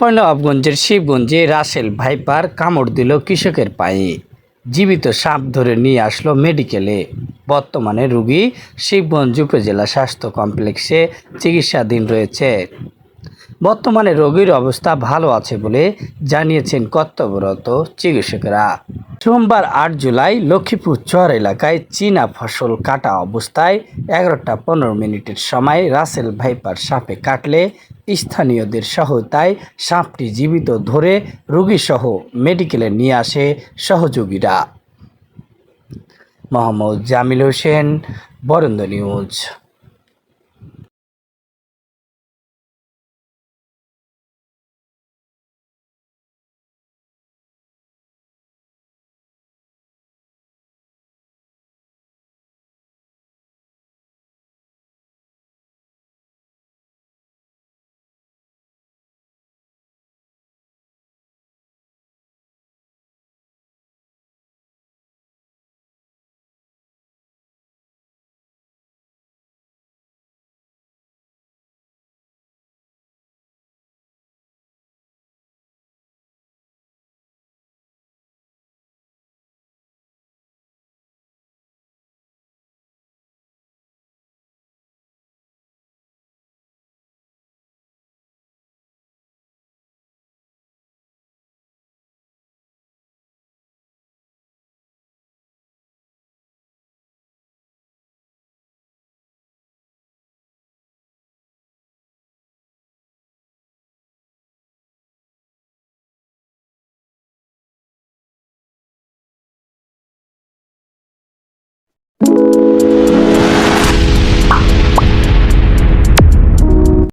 চাঁপাইনবাবগঞ্জের শিবগঞ্জে Russell viper কামড় দিল কৃষকের পায়ে। জীবিত সাপ ধরে নিয়ে আসলো মেডিকেলে। বর্তমানে রুগী শিবগঞ্জ উপজেলা স্বাস্থ্য কমপ্লেক্সে চিকিৎসাধীন রয়েছে। বর্তমানে রোগীর অবস্থা ভালো আছে বলে জানিয়েছেন কর্তব্যরত চিকিৎসকেরা। সোমবার আট জুলাই লক্ষ্মীপুর চর এলাকায় চীনা ফসল কাটা অবস্থায় এগারোটা পনেরো মিনিটের সময় রাসেল ভাইপার সাপে কাটলে স্থানীয়দের সহায়তায় সাপটি জীবিত ধরে রোগীসহ মেডিকেলে নিয়ে আসে সহযোগীরা। মোহাম্মদ জামিল হোসেন, বরেন্দ্র নিউজ। you.